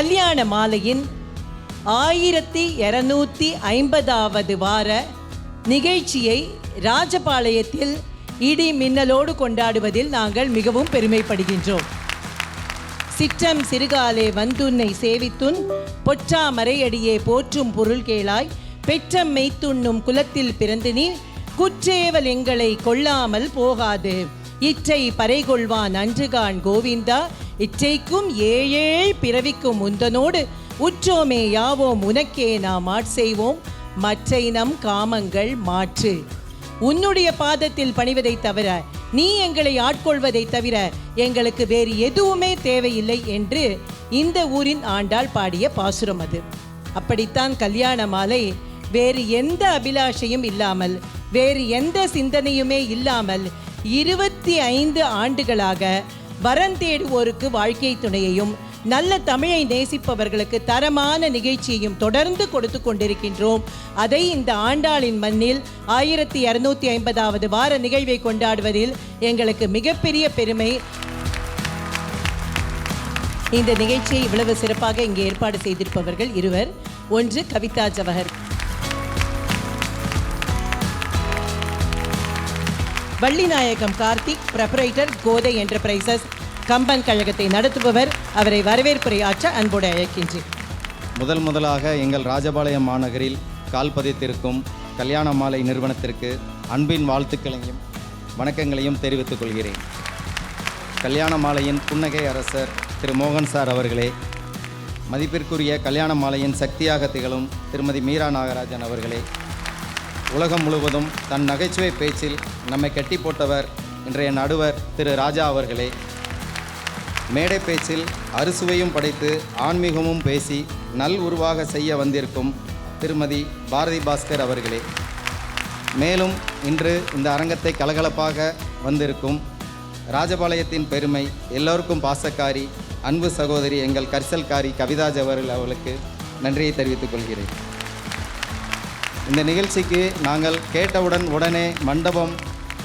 கல்யாண மாலையின் ஆயிரத்தி இரநூத்தி ஐம்பதாவது வார நிகழ்ச்சியை ராஜபாளையத்தில் இடி மின்னலோடு கொண்டாடுவதில் நாங்கள் மிகவும் பெருமைப்படுகின்றோம். சிற்றம் சிறுகாலே வந்துன்னை சேவித்துன் பொற்றாமரையடியே போற்றும் பொருள் கேளாய் பெற்றம் மெய்த்துண்ணும் குலத்தில் பிறந்து நீ குற்றேவல் எங்களை கொள்ளாமல் போகாது. இற்றை பறைகொள்வான் அன்றுகான் கோவிந்தா. இற்றைக்கும் ஏழேழ் பிறவிக்கும் உந்தனோடு உற்றோமே யாவோம் உனக்கே நாம் ஆட்செய்வோம் மற்றை நம் காமங்கள் மாற்று. உன்னுடைய பாதத்தில் பணிவதை தவிர நீ எங்களை ஆட்கொள்வதை தவிர எங்களுக்கு வேறு எதுவுமே தேவையில்லை என்று இந்த ஊரின் ஆண்டாள் பாடிய பாசுரம் அது. அப்படித்தான் கல்யாண மாலை வேறு எந்த அபிலாஷையும் இல்லாமல் வேறு எந்த சிந்தனையுமே இல்லாமல் இருபத்தி ஐந்து ஆண்டுகளாக வரம் தேடுவோருக்கு வாழ்க்கை துணையையும் நல்ல தமிழை நேசிப்பவர்களுக்கு தரமான நிகழ்ச்சியையும் தொடர்ந்து கொடுத்து கொண்டிருக்கின்றோம். அதை இந்த ஆண்டாளின் மண்ணில் ஆயிரத்தி இரநூத்தி ஐம்பதாவது வார நிகழ்வை கொண்டாடுவதில் எங்களுக்கு மிகப்பெரிய பெருமை. இந்த நிகழ்ச்சியை இவ்வளவு சிறப்பாக இங்கே ஏற்பாடு செய்திருப்பவர்கள் இருவர். ஒன்று கவிதா ஜவஹர். வள்ளிநாயகம் கார்த்திக் ப்ரப்பரேட்டர் கோதை என்டர்பிரைசஸ் கம்பன் கழகத்தை நடத்துபவர் அவரை வரவேற்புரை ஆற்ற அன்போடு அழைக்கின்றேன். முதல் முதலாக எங்கள் ராஜபாளையம் மாநகரில் கால்பதித்திருக்கும் கல்யாண மாலை நிறுவனத்திற்கு அன்பின் வாழ்த்துக்களையும் வணக்கங்களையும் தெரிவித்துக் கொள்கிறேன். கல்யாண மாலையின் புன்னகை அரசர் திரு மோகன் சார் அவர்களே மதிப்பிற்குரிய கல்யாண மாலையின் சக்தியாக திகழும் திருமதி மீரா நாகராஜன் அவர்களே உலகம் முழுவதும் தன் நகைச்சுவை பேச்சில் நம்மை கட்டி போட்டவர் இன்றைய நடுவர் திரு ராஜா அவர்களே. மேடை பேச்சில் அறுசுவையும் படைத்து ஆன்மீகமும் பேசி நல் உருவாக செய்ய வந்திருக்கும் திருமதி பாரதி பாஸ்கர் அவர்களே. மேலும் இன்று இந்த அரங்கத்தை கலகலப்பாக வந்திருக்கும் ராஜபாளையத்தின் பெருமை எல்லோருக்கும் பாசக்காரி அன்பு சகோதரி எங்கள் கரிசல்காரி கவிதாஜ் அவர்கள் அவளுக்கு நன்றியை தெரிவித்துக் கொள்கிறேன். இந்த நிகழ்ச்சிக்கு நாங்கள் கேட்டவுடன் உடனே மண்டபம்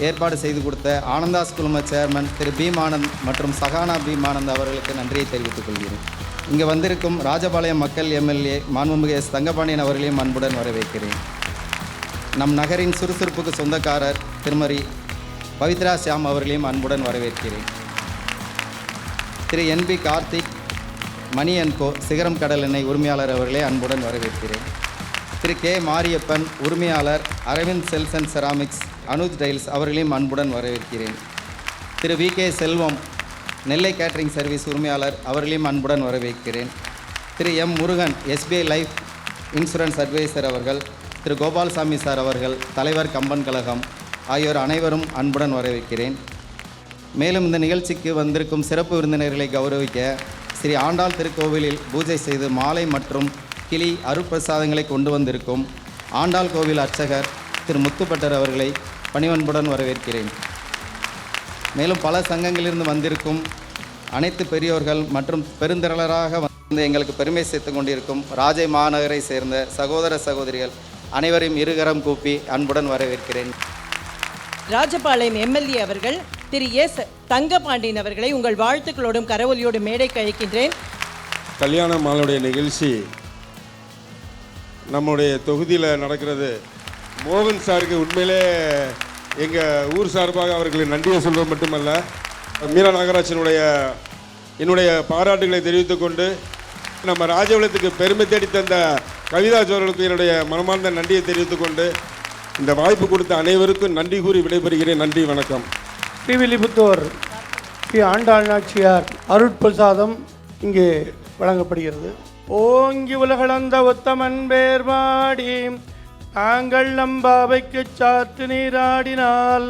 ஏற்பாடு செய்து கொடுத்த ஆனந்தாஸ் குழும சேர்மன் திரு பீமானந்த் மற்றும் சகானா பீமானந்த் அவர்களுக்கு நன்றியை தெரிவித்துக் கொள்கிறேன். இங்கே வந்திருக்கும் ராஜபாளையம் மக்கள் எம்எல்ஏ மாண்புமிகு எஸ் தங்கபாண்டியன் அவர்களையும் அன்புடன் வரவேற்கிறேன். நம் நகரின் சுறுசுறுப்புக்கு சொந்தக்காரர் திருமதி பவித்ரா சியாம் அவர்களையும் அன்புடன் வரவேற்கிறேன். Thiru N P Karthik Mani and co சிகரம் கடல் எண்ணெய் உரிமையாளர் அவர்களே அன்புடன் வரவேற்கிறேன். திரு கே. மாரியப்பன் உரிமையாளர் Aravind sales and ceramics Anuj tiles அவர்களையும் அன்புடன் வரவேற்கிறேன். Thiru V. K. Selvam Nellai catering service உரிமையாளர் அவர்களையும் அன்புடன் வரவேற்கிறேன். Thiru M. Murugan SBI life insurance advisor அவர்கள் திரு கோபால்சாமி சார் அவர்கள் தலைவர் கம்பன் கழகம் ஆகியோர் அனைவரும் அன்புடன் வரவேற்கிறேன். மேலும் இந்த நிகழ்ச்சிக்கு வந்திருக்கும் சிறப்பு விருந்தினர்களை கௌரவிக்க ஸ்ரீ ஆண்டாள் திருக்கோவிலில் பூஜை செய்து மாலை மற்றும் கிளி அருட்பிரசாதங்களை கொண்டு வந்திருக்கும் ஆண்டாள் கோவில் அர்ச்சகர் திரு முத்துப்பட்டர் அவர்களை பணிவன்புடன் வரவேற்கிறேன். மேலும் பல சங்கங்களிலிருந்து வந்திருக்கும் அனைத்து பெரியோர்கள் மற்றும் பெருந்திரளராக வந்து எங்களுக்கு பெருமை சேர்த்து கொண்டிருக்கும் ராஜை மாநகரை சேர்ந்த சகோதர சகோதரிகள் அனைவரையும் இருகரம் கூப்பி அன்புடன் வரவேற்கிறேன். ராஜபாளையம் எம்எல்ஏ அவர்கள் திரு எஸ் தங்கபாண்டியன் அவர்களை உங்கள் வாழ்த்துக்களோடும் கரவொலியோடும் மேடைக்கு அழைக்கின்றேன். கல்யாண மாலுடைய நிகழ்ச்சி நம்முடைய தொகுதியில் நடக்கிறது மோகன் சாருக்கு உண்மையிலே எங்கள் ஊர் சார்பாக அவர்களுக்கு நன்றியை சொல்வது மட்டுமல்ல. மீரா நாகராஜனுடைய என்னுடைய பாராட்டுகளை தெரிவித்து கொண்டு நம்ம ராஜவளத்துக்கு பெருமை தேடி தந்த கவிதா ஜோர்களுக்கு என்னுடைய மனமார்ந்த நன்றியை தெரிவித்து கொண்டு இந்த வாய்ப்பு கொடுத்த அனைவருக்கும் நன்றி கூறி விடைபெறுகிறேன். நன்றி வணக்கம். ஸ்ரீவில்லிபுத்தூர் ஸ்ரீ ஆண்டாள் நாச்சியார் அருட்பிரசாதம் இங்கே வழங்கப்படுகிறது. ஓங்கி உலகளந்த உத்தமன் பேர்வாடி நாங்கள் நம்பாவைக்கு சாற்று நீராடினால்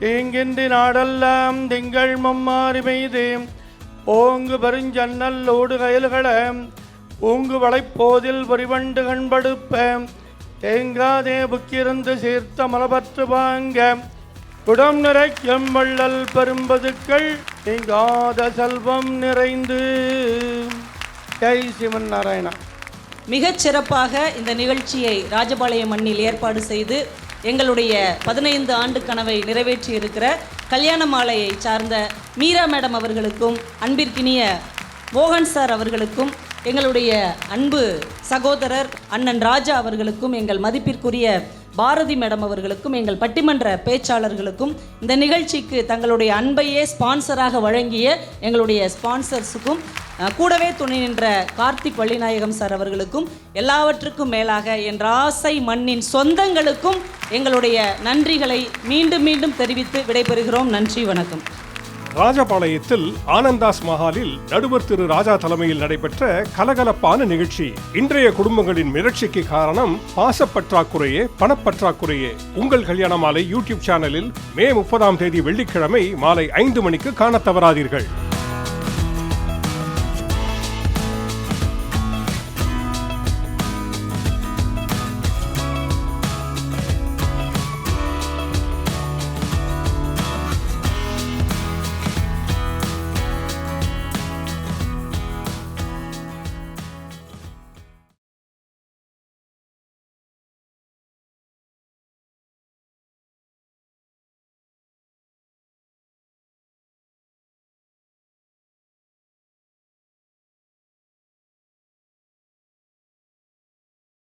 தீங்கின்றி நாடெல்லாம் திங்கள் மம்மாறி பெய்து. ஓங்கு பெருஞ்சன்னல்லோடு கயல்கள ஓங்கு வளைப்போதில் பொறிவண்டு கண்படுப்ப. தேங்காதே புக்கிருந்து சீர்த்த மலபற்று வாங்க குடம் நிறைக்கும் வள்ளல் பெரும்பதுக்கள் நீங்காத செல்வம் நிறைந்து. ஜெய் சிவன் நாராயணா. மிகச் சிறப்பாக இந்த நிகழ்ச்சியை ராஜபாளையம் மண்ணில் ஏற்பாடு செய்து எங்களுடைய பதினைந்து ஆண்டு கனவை நிறைவேற்றி இருக்கிற கல்யாண மாலையை சார்ந்த மீரா மேடம் அவர்களுக்கும் அன்பிற்கினிய மோகன் சார் அவர்களுக்கும் எங்களுடைய அன்பு சகோதரர் அண்ணன் ராஜா அவர்களுக்கும் எங்கள் மதிப்பிற்குரிய பாரதி மேடம் அவர்களுக்கும் எங்கள் பட்டிமன்ற பேச்சாளர்களுக்கும் இந்த நிகழ்ச்சிக்கு தங்களுடைய அன்பையே ஸ்பான்சராக வழங்கிய எங்களுடைய ஸ்பான்சர்ஸுக்கும் கூடவே துணை நின்ற கார்த்திக் வள்ளிநாயகம் சார் அவர்களுக்கும் எல்லாவற்றுக்கும் மேலாக என் ஆசை மண்ணின் சொந்தங்களுக்கும் எங்களுடைய நன்றிகளை மீண்டும் மீண்டும் தெரிவித்து விடைபெறுகிறோம். நன்றி வணக்கம். ராஜபாளையத்தில் ஆனந்தாஸ் மஹாலில் நடுவர் திரு ராஜா தலைமையில் நடைபெற்ற கலகலப்பான நிகழ்ச்சி. இன்றைய குடும்பங்களின் மிரட்சிக்கு காரணம் பாசப்பற்றாக்குறையே பணப்பற்றாக்குறையே. உங்கள் கல்யாண மாலை யூடியூப் சேனலில் மே முப்பதாம் தேதி வெள்ளிக்கிழமை மாலை ஐந்து மணிக்கு காண தவறாதீர்கள்.